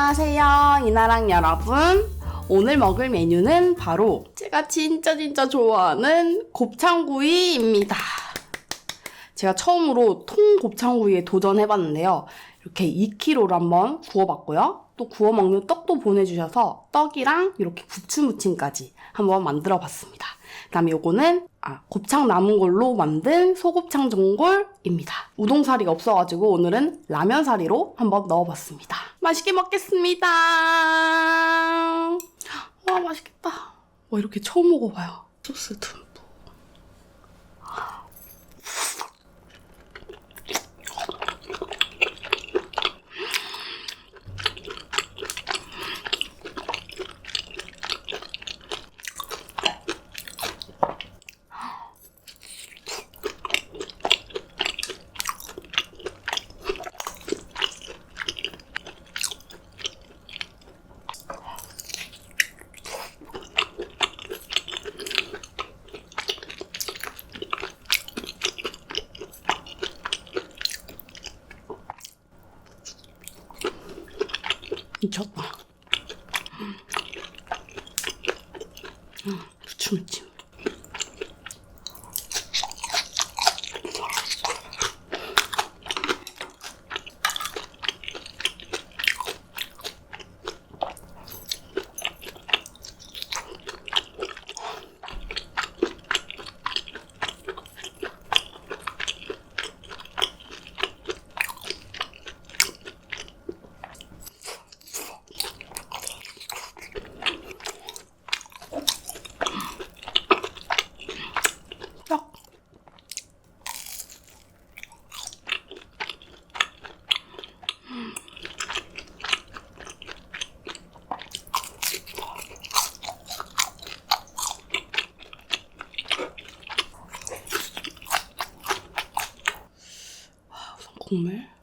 안녕하세요, 이나랑 여러분. 오늘 먹을 메뉴는 바로 제가 진짜 진짜 좋아하는 곱창구이입니다. 제가 처음으로 통 곱창구이에 도전해봤는데요. 이렇게 2kg로 한번 구워봤고요. 또 구워 먹는 떡도 보내주셔서 떡이랑 이렇게 부추무침까지 한번 만들어 봤습니다. 그 다음에 요거는 아, 곱창 남은 걸로 만든 소곱창 전골입니다. 우동사리가 없어가지고 오늘은 라면사리로 한번 넣어봤습니다. 맛있게 먹겠습니다. 와 맛있겠다. 와 이렇게 처음 먹어봐요. 소스 듬 미쳤다. 음, 부추무침. 와, 우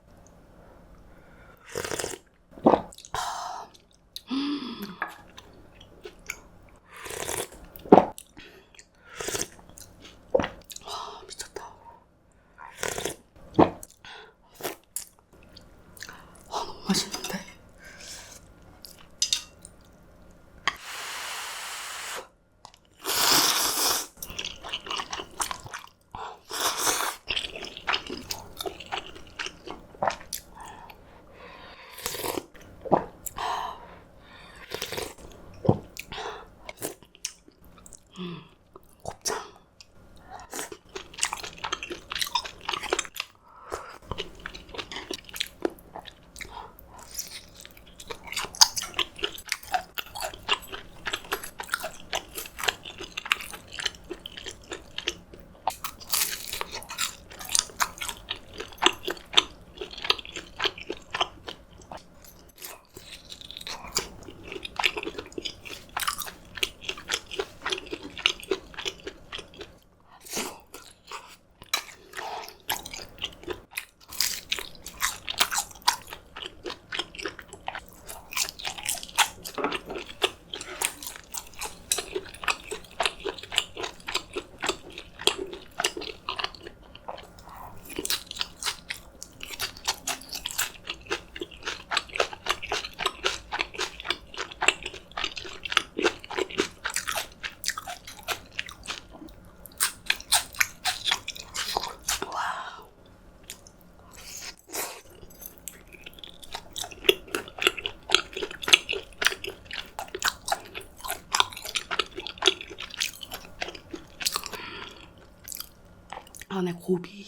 안에 고비.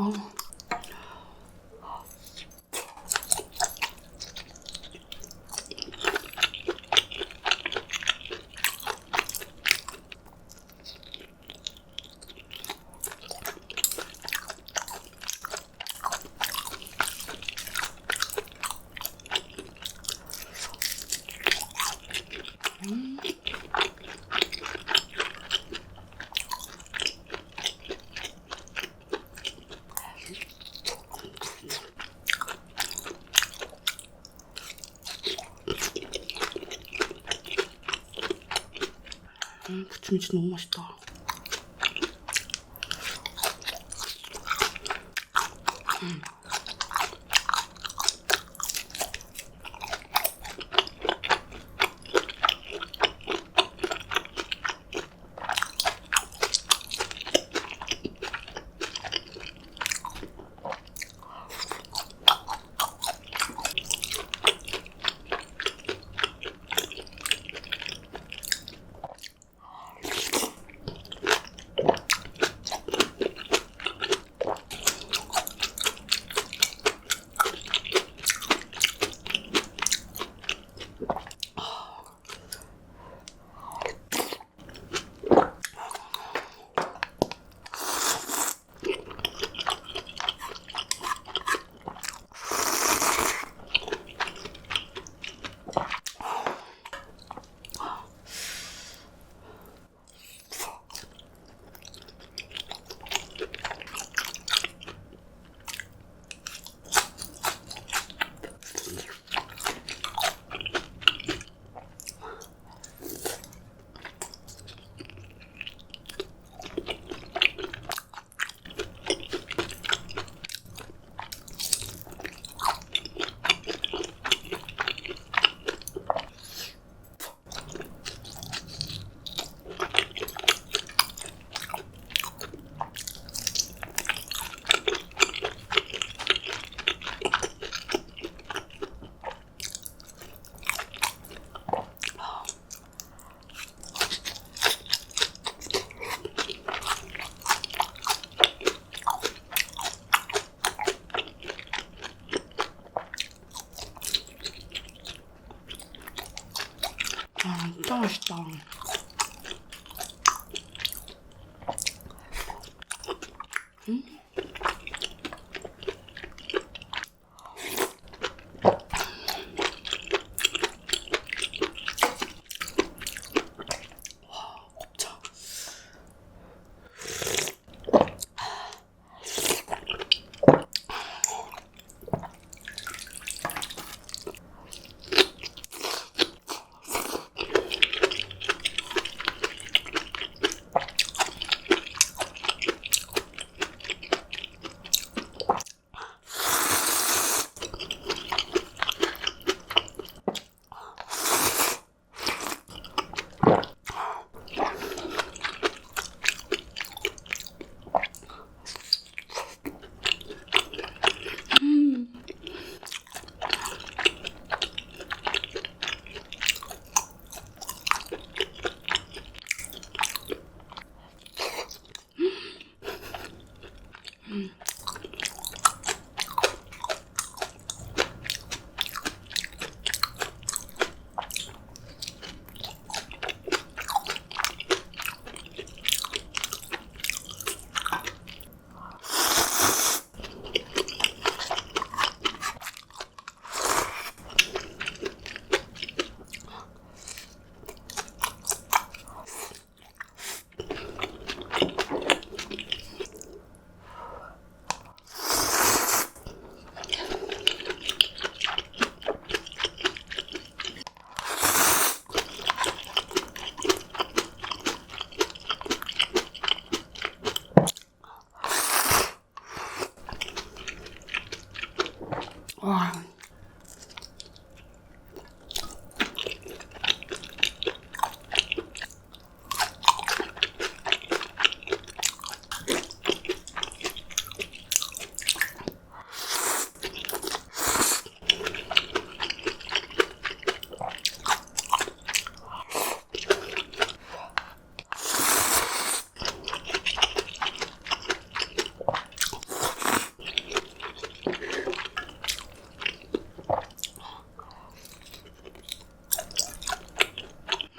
어. 음, 부침치 너무 맛있다. 와,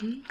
음.